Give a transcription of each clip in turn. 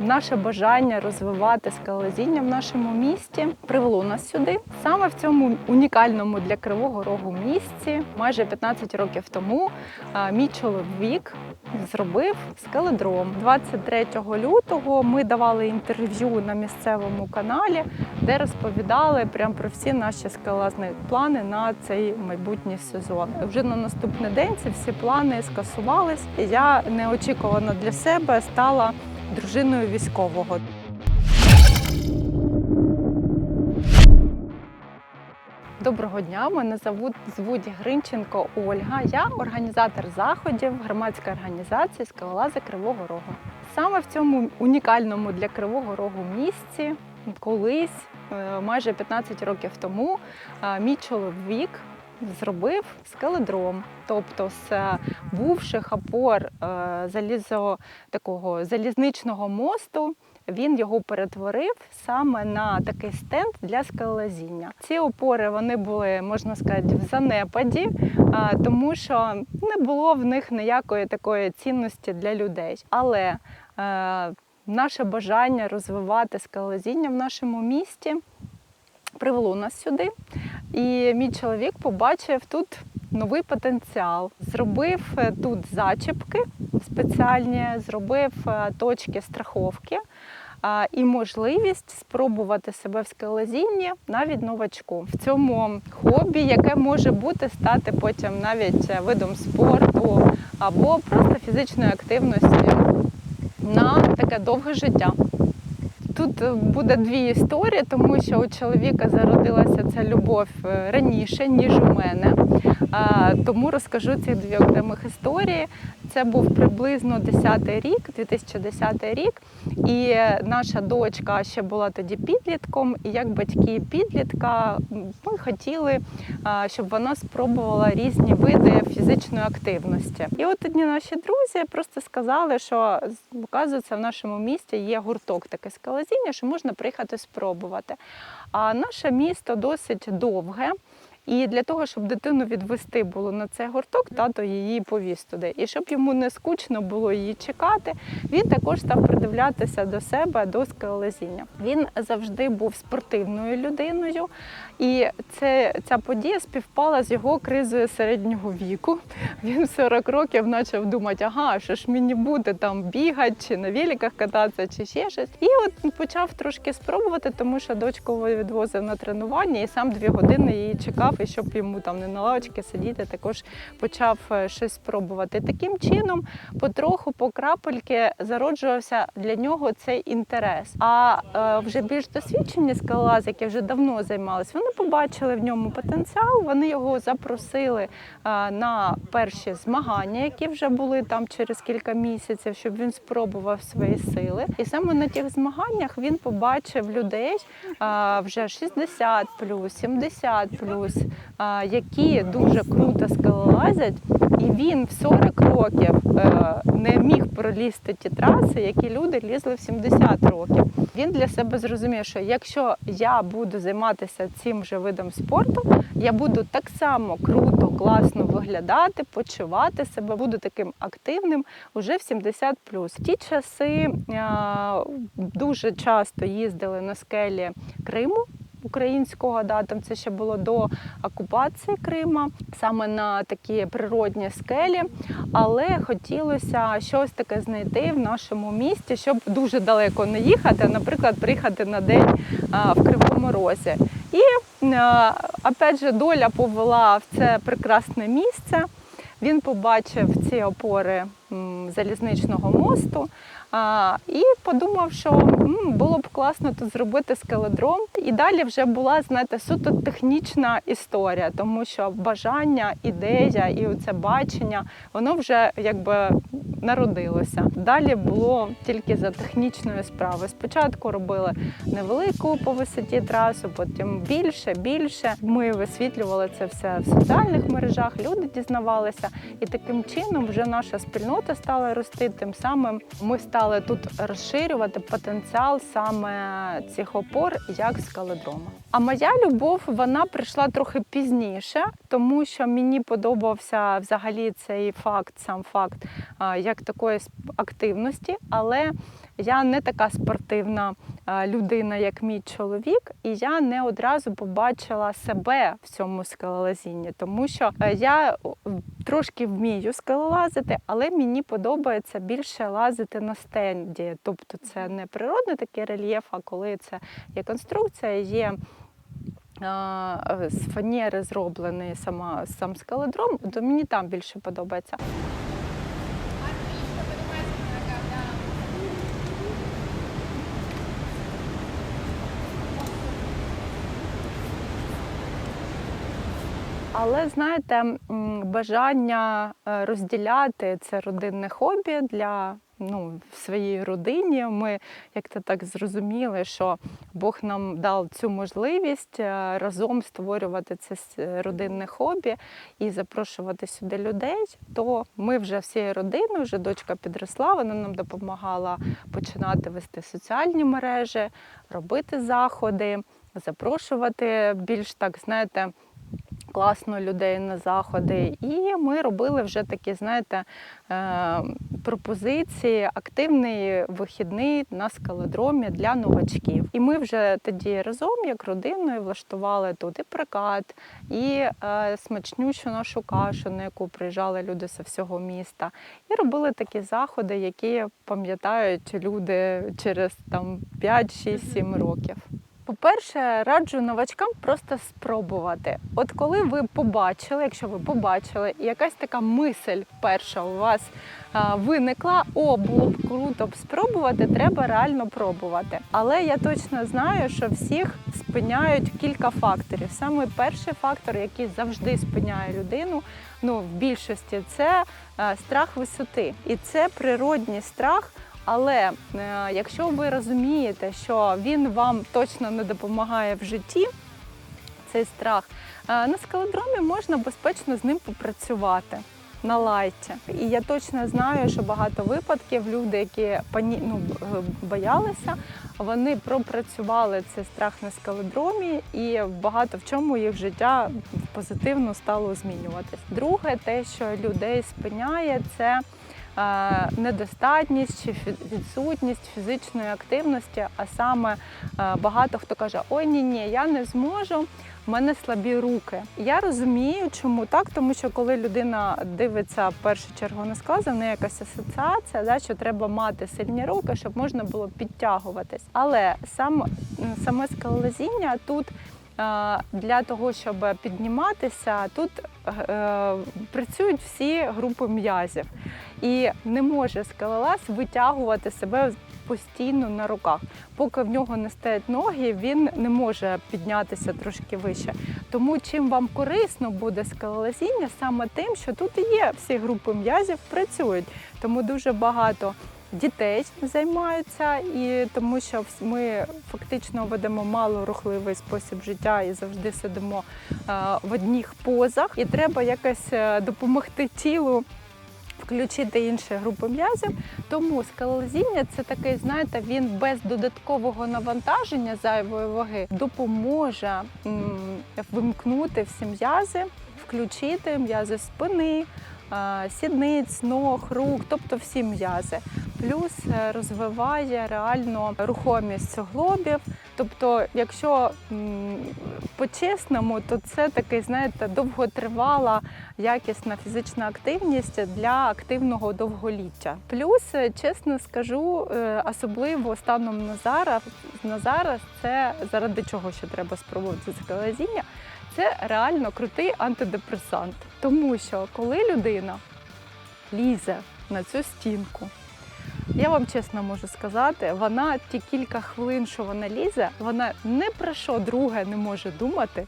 Наше бажання розвивати скалолазіння в нашому місті привело нас сюди. Саме в цьому унікальному для Кривого Рогу місці, майже 15 років тому, мій чоловік зробив скеледром. 23 лютого ми давали інтерв'ю на місцевому каналі, де розповідали прямо про всі наші скалазні плани на цей майбутній сезон. Вже на наступний день ці всі плани скасувались. Я неочікувано для себе стала дружиною військового. Доброго дня, мене звуть, звуть Гринченко Ольга. Я організатор заходів громадської організації Скалолази Кривого Рогу. Саме в цьому унікальному для Кривого Рогу місці колись, е, майже 15 років тому, е, мій чоловік зробив скеледром, тобто з е, бувших опор е, залізо такого залізничного мосту. Він його перетворив саме на такий стенд для скалолазіння. Ці опори вони були, можна сказати, в занепаді, тому що не було в них ніякої такої цінності для людей. Але е, наше бажання розвивати скалолазіння в нашому місті привело нас сюди. І мій чоловік побачив тут новий потенціал. Зробив е, тут зачіпки спеціальні, зробив е, точки страховки і можливість спробувати себе в скалолазінні навіть новачку в цьому хобі, яке може бути стати потім навіть е, видом спорту або просто фізичної активності на таке довге життя. Тут е, буде дві історії, тому що у чоловіка зародилася ця любов е, раніше, ніж у мене. Тому розкажу ці дві окремих історії. Це був приблизно 10 рік, 2010 рік, і наша дочка ще була тоді підлітком. І як батьки підлітка, ми хотіли, щоб вона спробувала різні види фізичної активності. І от одні наші друзі просто сказали, що оказується, в нашому місті є гурток таке скалозіння, що можна приїхати спробувати. А наше місто досить довге. І для того, щоб дитину відвести було на цей гурток, тато її повіз туди. І щоб йому не скучно було її чекати, він також став придивлятися до себе до скалолазіння. Він завжди був спортивною людиною, і це, ця подія співпала з його кризою середнього віку. Він в 40 років почав думати, ага, що ж мені буде там бігати, чи на великах кататися, чи ще щось. І от почав трошки спробувати, тому що дочку відвозив на тренування і сам дві години її чекав, і щоб йому там не на лавочці сидіти, також почав е, щось спробувати. Таким чином, потроху, по крапельки зароджувався для нього цей інтерес. А е, вже більш досвідчені скалолази, які вже давно займалися, вони побачили в ньому потенціал. Вони його запросили на перші змагання, які вже були там через кілька місяців, щоб він спробував свої сили. І саме на тих змаганнях він побачив людей вже 60 70 а, які дуже круто скалолазять, і він в 40 років е, не міг пролізти ті траси, які люди лізли в 70 років. Він для себе зрозумів, що якщо я буду займатися цим же видом спорту, я буду так само круто, класно виглядати, почувати себе, буду таким активним уже в 70 В ті часи а, дуже часто їздили на скелі Криму українського, да, там це ще було до окупації Крима, саме на такі природні скелі. Але хотілося щось таке знайти в нашому місті, щоб дуже далеко не їхати, наприклад, приїхати на день в Кривому Розі. І а, опять же доля повела в це прекрасне місце. Він побачив ці опори залізничного мосту а, і подумав, що м, було б класно тут зробити скеледром. І далі вже була, знаєте, суто технічна історія, тому що бажання, ідея і оце бачення, воно вже якби народилося. Далі було тільки за технічною справою. Спочатку робили невелику по висоті трасу, потім більше, більше. Ми висвітлювали це все в соціальних мережах, люди дізнавалися. І таким чином вже наша спільнота стала рости. Тим самим ми стали тут розширювати потенціал саме цих опор як скалодрома. А моя любов вона прийшла трохи пізніше, тому що мені подобався взагалі цей факт, сам факт, як такої активності, але я не така спортивна е, людина, як мій чоловік, і я не одразу побачила себе в цьому скелелазінні, тому що е, я трошки вмію скелелазити, але мені подобається більше лазити на стенді. Тобто це не природний такий рельєф, а коли це є конструкція, є. е, З фанери зроблений сама сам скалодром, то мені там більше подобається. Але знаєте, бажання е, розділяти це родинне хобі для ну, в своїй родині. Ми як-то так зрозуміли, що Бог нам дав цю можливість е, разом створювати це родинне хобі і запрошувати сюди людей. То ми вже всією родиною, вже дочка підросла, вона нам допомагала починати вести соціальні мережі, робити заходи, запрошувати більш так, знаєте класно людей на заходи. І ми робили вже такі, знаєте, е, пропозиції, активний вихідний на скалодромі для новачків. І ми вже тоді разом, як родиною, влаштували тут і прокат, і е, смачнющу нашу кашу, на яку приїжджали люди з всього міста. І робили такі заходи, які пам'ятають люди через там 5, 6, 7 років. По-перше, раджу новачкам просто спробувати. От коли ви побачили, якщо ви побачили, і якась така мисль перша у вас виникла, о, було б круто б спробувати, треба реально пробувати. Але я точно знаю, що всіх спиняють кілька факторів. Саме перший фактор, який завжди спиняє людину, ну в більшості це страх висоти. І це природній страх. Але е, якщо ви розумієте, що він вам точно не допомагає в житті, цей страх, е, на скалодромі можна безпечно з ним попрацювати. На лайті. І я точно знаю, що багато випадків люди, які пані... ну, е, боялися, вони пропрацювали цей страх на скалодромі, і багато в чому їх життя позитивно стало змінюватись. Друге, те, що людей спиняє, це недостатність чи відсутність фізичної активності, а саме е, багато хто каже: Ой, ні, ні, я не зможу. в мене слабі руки. Я розумію, чому так, тому що коли людина дивиться в першу чергу на склади, в неї якась асоціація, да, що треба мати сильні руки, щоб можна було підтягуватись. Але сам, саме скалолазіння тут е, для того, щоб підніматися, тут е, працюють всі групи м'язів. І не може скалолаз витягувати себе постійно на руках. Поки в нього не стоять ноги, він не може піднятися трошки вище. Тому чим вам корисно буде скалолазіння, саме тим, що тут і є всі групи м'язів працюють. Тому дуже багато дітей займаються, і тому що ми фактично ведемо малорухливий спосіб життя і завжди сидимо е, в одних позах. І треба якось е, допомогти тілу включити інші групи м'язів. Тому скалолазіння це такий, знаєте, він без додаткового навантаження зайвої ваги допоможе вимкнути всі м'язи, включити м'язи спини. е, Сідниць, ног, рук, тобто всі м'язи. Плюс е, розвиває реально рухомість суглобів. Тобто, якщо по-чесному, то це такий, знаєте, довготривала якісна фізична активність для активного довголіття. Плюс, е, чесно скажу, е, особливо станом на зараз, на зараз це заради чого ще треба спробувати скалазіння, це реально крутий антидепресант. Тому що коли людина лізе на цю стінку, я вам чесно можу сказати, вона ті кілька хвилин, що вона лізе, вона не про що друге не може думати,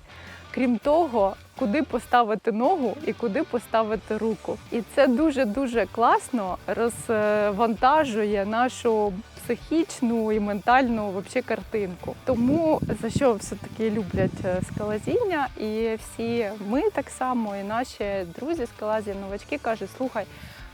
крім того, куди поставити ногу і куди поставити руку. І це дуже дуже класно розвантажує нашу психічну і ментальну вообще картинку. Тому за що все таки люблять е, скалазіння, і всі ми так само, і наші друзі скалазі, новачки кажуть, слухай.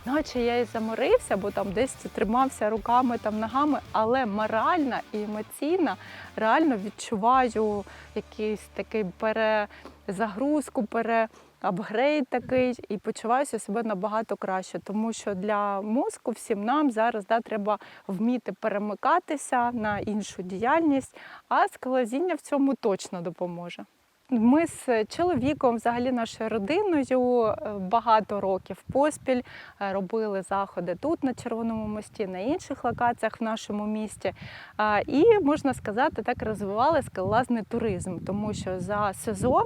Наче я і заморився, бо там десь тримався руками там ногами, але морально і емоційно реально відчуваю якийсь такий перезагрузку, пере, апгрейд такий, і почуваюся себе набагато краще, тому що для мозку всім нам зараз да, треба вміти перемикатися на іншу діяльність, а скалазіння в цьому точно допоможе. Ми з чоловіком, взагалі нашою родиною, е, багато років поспіль е, робили заходи тут, на Червоному мості, на інших локаціях в нашому місті. І можна сказати, так розвивали скалолазний туризм, тому що за сезон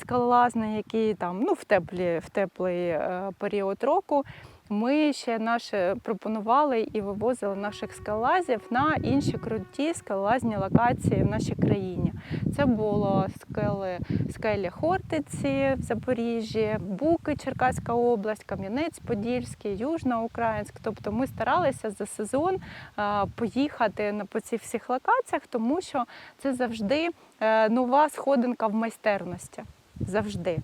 скалолазний, який там ну в теплі, в теплий е, період року. Ми ще наші пропонували і вивозили наших скалолазів на інші круті скалолазні локації в нашій країні. Це було скели, скелі Хортиці в Запоріжжі, Буки, Черкаська область, Кам'янець-Подільський, Южноукраїнськ. Тобто ми старалися за сезон е, поїхати на по цих всіх локаціях, тому що це завжди е, нова сходинка в майстерності. Завжди.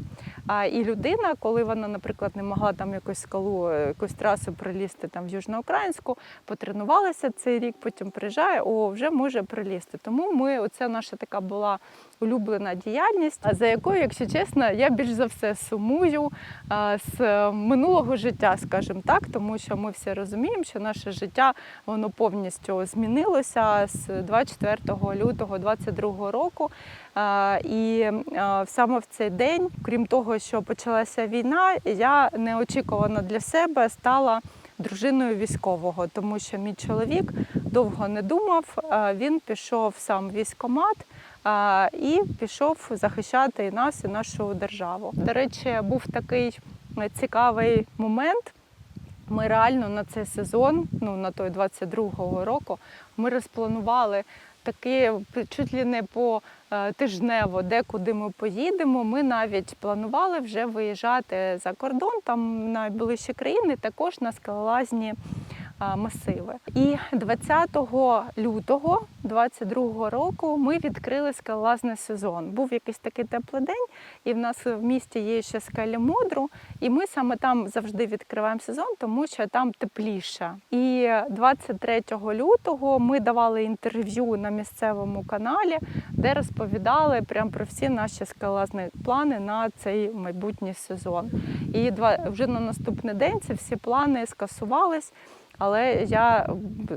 А і людина, коли вона, наприклад, не могла там якусь скалу, е, якусь трасу прилізти там в Южноукраїнську, потренувалася цей рік, потім приїжджає, о, вже може прилізти. Тому ми, оце наша така була улюблена діяльність, за якою, якщо чесно, я більш за все сумую з минулого життя, скажімо так, тому що ми всі розуміємо, що наше життя воно повністю змінилося з 24 лютого 2022 року. І саме в цей день, крім того, що почалася війна, я неочікувано для себе стала дружиною військового, тому що мій чоловік довго не думав. Він пішов сам в військкомат а, і пішов захищати і нас, і нашу державу. До речі, був такий цікавий момент. Ми реально на цей сезон, ну на той 22-го року, ми розпланували таки чуть ли не по е, тижнево, де куди ми поїдемо. Ми навіть планували вже виїжджати за кордон, там найближчі країни, також на скалолазні масиви. І 20 лютого 22 року ми відкрили скалолазний сезон. Був якийсь такий теплий день, і в нас в місті є ще скеля Модру, і ми саме там завжди відкриваємо сезон, тому що там тепліше. І 23 лютого ми давали інтерв'ю на місцевому каналі, де розповідали прям про всі наші скалолазні плани на цей майбутній сезон. І вже на наступний день ці всі плани скасувались. Але я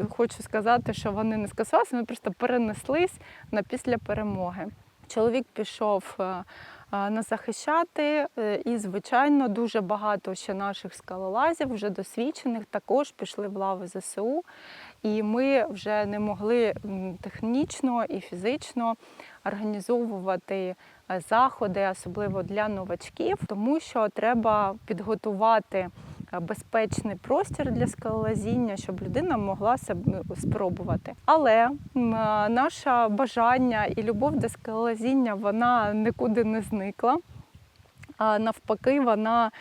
хочу сказати, що вони не скасувалися, вони просто перенеслись на після перемоги. Чоловік пішов е, е, нас захищати, е, і, звичайно, дуже багато ще наших скалолазів, вже досвідчених, також пішли в лави ЗСУ. І ми вже не могли технічно і фізично організовувати заходи, особливо для новачків, тому що треба підготувати безпечний простір для скалолазіння, щоб людина могла себе спробувати. Але наше бажання і любов до скалолазіння вона нікуди не зникла. А навпаки, вона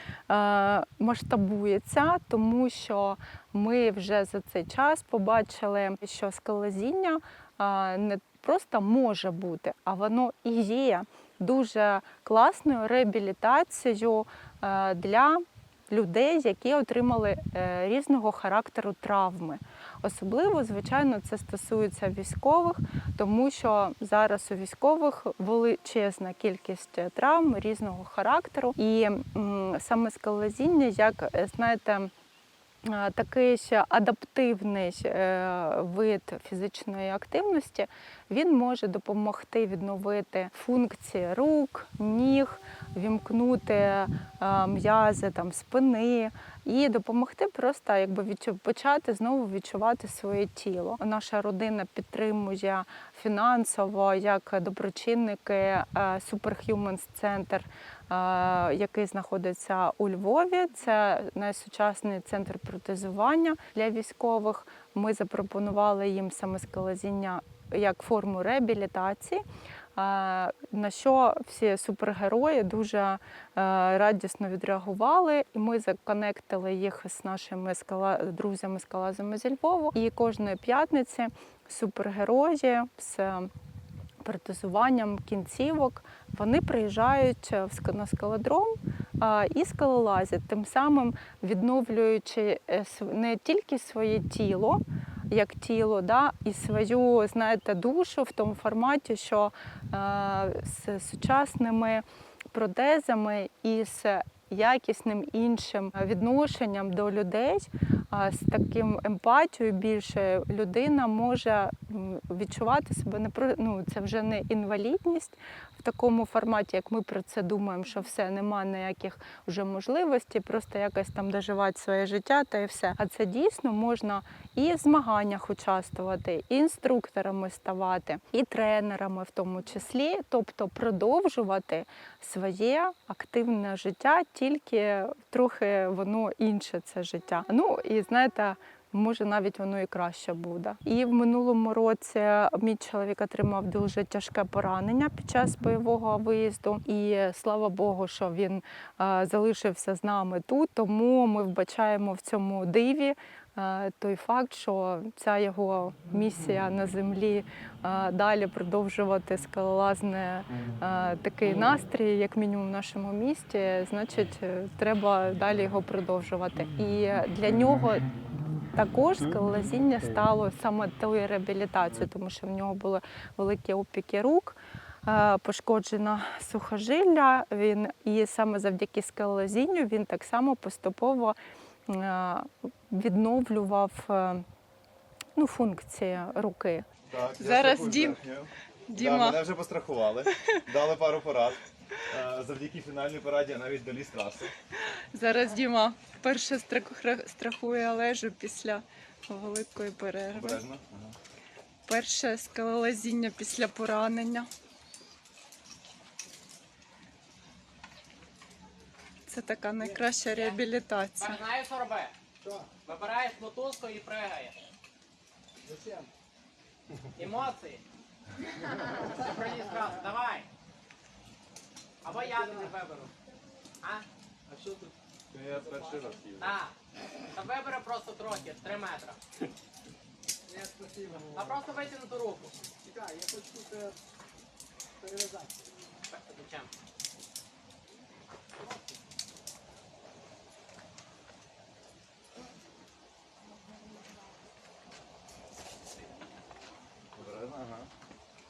масштабується, тому що ми вже за цей час побачили, що скалолазіння не просто може бути, а воно і є дуже класною реабілітацією для людей, які отримали е, різного характеру травми. Особливо, звичайно, це стосується військових, тому що зараз у військових величезна кількість травм різного характеру, і саме скалолазіння, як е, знаєте. е, Такий ще адаптивний е, вид фізичної активності, він може допомогти відновити функції рук, ніг, вімкнути е, м'язи там, спини і допомогти просто якби почати знову відчувати своє тіло. Наша родина підтримує фінансово як доброчинники е, Superhumans Center, е, який знаходиться у Львові. Це найсучасний центр протезування для військових. Ми запропонували їм саме скалазіння як форму реабілітації. На що всі супергерої дуже е, радісно відреагували, і ми законектили їх з нашими скала... друзями скалазами зі Львову. І кожної п'ятниці супергерої з протезуванням кінцівок вони приїжджають на скалодром і скалолазять, тим самим відновлюючи е, не тільки своє тіло. Як тіло, да, і свою, знаєте, душу в тому форматі, що е, з сучасними протезами і з якісним іншим відношенням до людей, з таким емпатією більше людина може відчувати себе не про ну це вже не інвалідність в такому форматі, як ми про це думаємо, що все нема ніяких вже можливостей, просто якось там доживати своє життя та і все. А це дійсно можна і в змаганнях участвувати, і інструкторами ставати, і тренерами в тому числі, тобто продовжувати своє активне життя, тільки трохи воно інше це життя. Ну і знаєте. Може, навіть воно і краще буде. І в минулому році мій чоловік отримав дуже тяжке поранення під час бойового виїзду. І слава Богу, що він е, залишився з нами тут. Тому ми вбачаємо в цьому диві той факт, що ця його місія на землі е, далі продовжувати скалолазне е, такий настрій, як мінімум в нашому місті, значить, е, треба далі його продовжувати. І для нього також скалолазіння стало саме тою реабілітацією, тому що в нього були великі опіки рук. е, Пошкоджена сухожилля, він і саме завдяки скалолазінню він так само поступово е, відновлював е, ну, функції руки. Так, я Зараз Дім- Діма. Да, мене вже пострахували, дали пару порад. Е, Завдяки фінальній пораді я навіть доліз траси. Зараз Діма перше страхує Олежу після великої перерви. Обережно. Ага. Перше скалолазіння після поранення. Це така найкраща реабілітація. Знаєш, що роби? Вибираєш мотузку і пригаєш. Зачем? Емоції. Ти проліз раз, давай. Або я тобі виберу. А? А що тут? Я перший раз їду. Так. Та вибери просто трохи, 3 метри. Ні, спасибо. А просто витягнути руку. Чекай, я хочу це перев'язати. Зачем? Обережно, ага.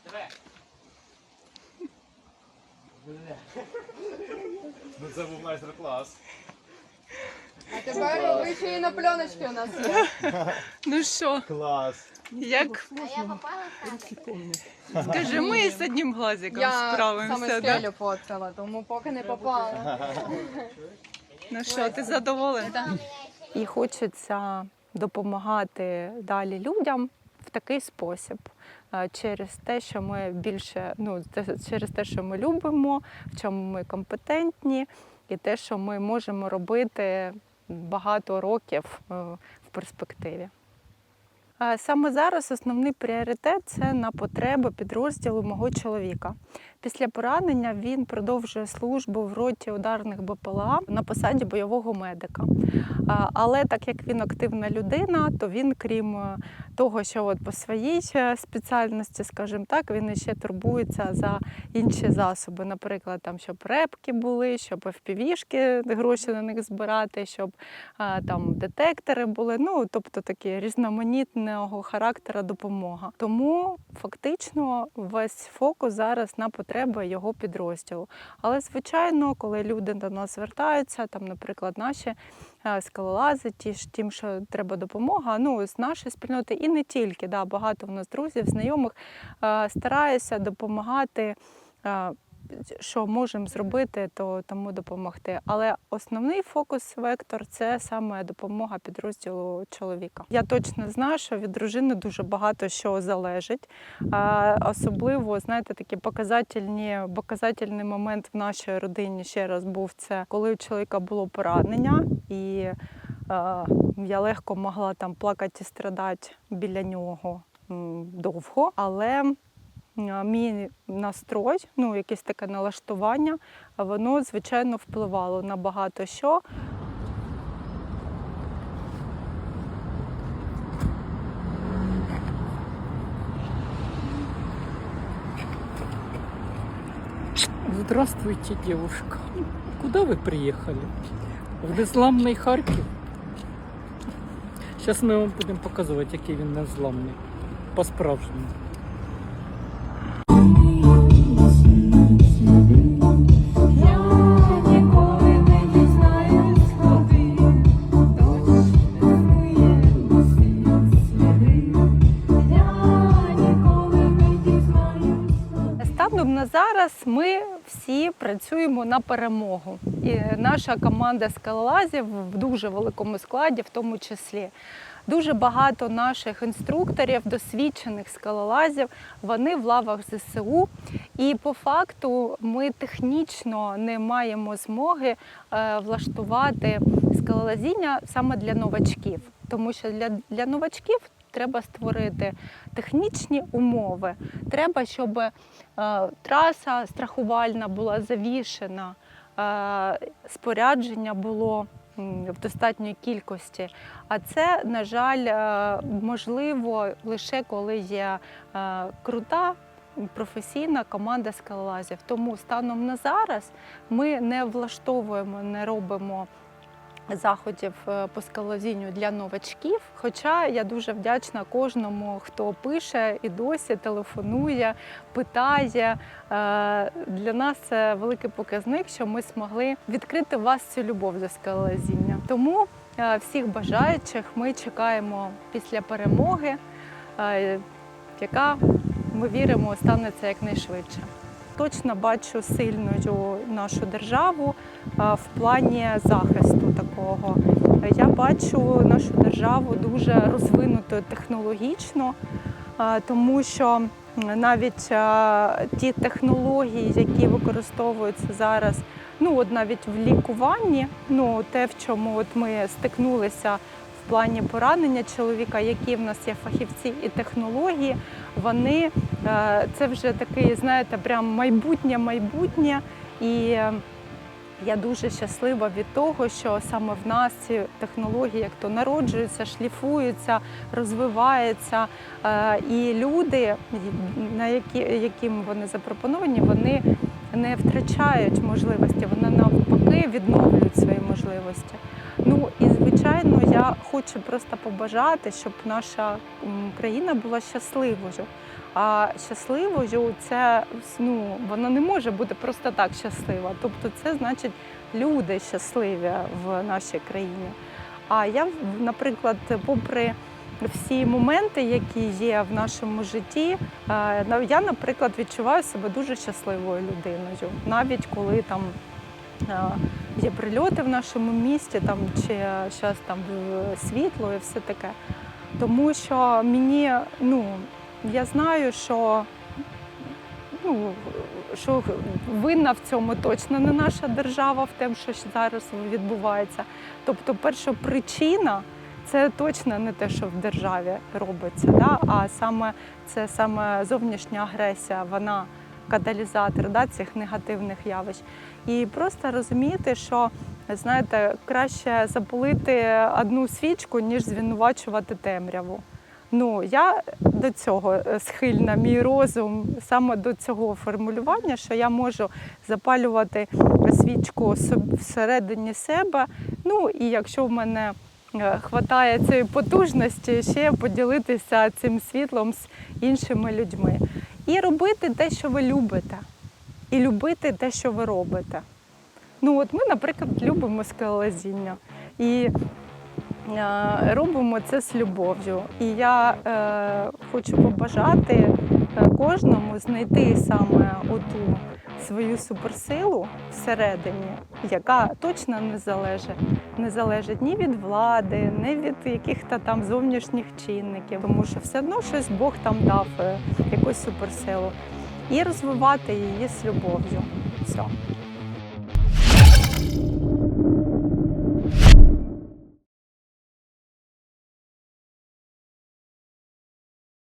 Диви. Ну це був майстер-клас. А тепер ви ще і на пленочці у нас є. Ну що, Клас. як скажи, ми з одним глазиком Я саме справимося. Да? скелю поцела, тому поки не попала. Ну що, ти задоволений? І хочеться допомагати далі людям в такий спосіб. е, Через те, що ми більше, ну те- через те, що ми любимо, в чому ми компетентні, і те, що ми можемо робити багато років е, в перспективі. Саме зараз основний пріоритет це на потреби підрозділу мого чоловіка. Після поранення він продовжує службу в роті ударних БПЛА на посаді бойового медика. Але так як він активна людина, то він, крім е, того, що от по своїй е, спеціальності, скажімо так, він ще турбується за інші засоби. Наприклад, там щоб репки були, щоб FPV-шки, гроші на них збирати, щоб там детектори були. Ну тобто такі різноманітного характеру допомога. Тому фактично весь фокус зараз на потреби його підрозділу. Але звичайно, коли люди до нас звертаються, там, наприклад, наші е, скалолази, ті ж тим, що треба допомога. Ну з нашої спільноти і не тільки. Да, багато в нас друзів, знайомих стараються стараюся допомагати. Що можемо зробити, то тому допомогти. Але основний фокус вектор це саме допомога підрозділу чоловіка. Я точно знаю, що від дружини дуже багато що залежить. Особливо, знаєте, такі показательні, показательний момент в нашій родині ще раз був це, коли у чоловіка було поранення, і е, я легко могла там плакати і страдати біля нього довго. Але мій настрой, ну якесь таке налаштування, воно звичайно впливало на багато що. Здравствуйте, девушка. Куда вы приехали? В незламний Харків? Зараз ми вам будемо показувати, який він незламний. По-справжньому. Зараз ми всі працюємо на перемогу. І наша команда скалолазів в дуже великому складі, в тому числі. Дуже багато наших інструкторів, досвідчених скалолазів, вони в лавах ЗСУ. І по факту ми технічно не маємо змоги е, влаштувати скалолазіння саме для новачків, тому що для, для новачків треба створити технічні умови. Треба, щоб е, траса страхувальна була завішена, е, спорядження було в достатньої кількості. А це, на жаль, е, можливо лише коли є крута. Професійна команда скалолазів. Тому станом на зараз ми не влаштовуємо, не робимо заходів е, по скалолазінню для новачків. Хоча я дуже вдячна кожному, хто пише і досі телефонує, питає. Е, Для нас це великий показник, що ми змогли відкрити вас цю любов до скалолазіння. Тому е, всіх бажаючих ми чекаємо після перемоги, яка ми віримо станеться якнайшвидше. Точно бачу сильною нашу державу в плані захисту такого. Я бачу нашу державу дуже розвинутою технологічно, тому що навіть ті технології, які використовуються зараз, ну от навіть в лікуванні, ну те, в чому от ми стикнулися в плані поранення чоловіка, які в нас є фахівці і технології, вони е, це вже такий, знаєте, прям майбутнє, майбутнє. І е, я дуже щаслива від того, що саме в нас ці технології як то народжуються, шліфуються, розвиваються. Е, І люди, на які, яким вони запропоновані, вони не втрачають можливості, вони навпаки відновлюють свої можливості. Ну і звичайно, я хочу просто побажати, щоб наша країна була щасливою. А щасливою це ну вона не може бути просто так щаслива. Тобто, це значить люди щасливі в нашій країні. А я, наприклад, попри всі моменти, які є в нашому житті, е, я, наприклад, відчуваю себе дуже щасливою людиною, навіть коли там. е, Є прильоти в нашому місті, там чи зараз там е, світло і все таке. Тому що мені, ну, я знаю, що, ну, що винна в цьому точно не наша держава в тому, що зараз відбувається. Тобто, перша причина це точно не те, що в державі робиться, да? а саме це саме зовнішня агресія, вона каталізатор да, цих негативних явищ. І просто розуміти, що знаєте, краще запалити одну свічку, ніж звинувачувати темряву. Ну, я до цього е, схильна, мій розум саме до цього формулювання, що я можу запалювати свічку всередині себе. Ну і якщо в мене е, хватає цієї потужності, ще поділитися цим світлом з іншими людьми. І робити те, що ви любите, і любити те, що ви робите. Ну, от ми, наприклад, любимо скалолазіння. Робимо це з любов'ю. І я е, хочу побажати е, кожному знайти саме оту свою суперсилу всередині, яка точно не залежить, не залежить ні від влади, ні від яких-то там зовнішніх чинників, тому що все одно щось Бог там дав, е, якусь суперсилу. І розвивати її з любов'ю. Все.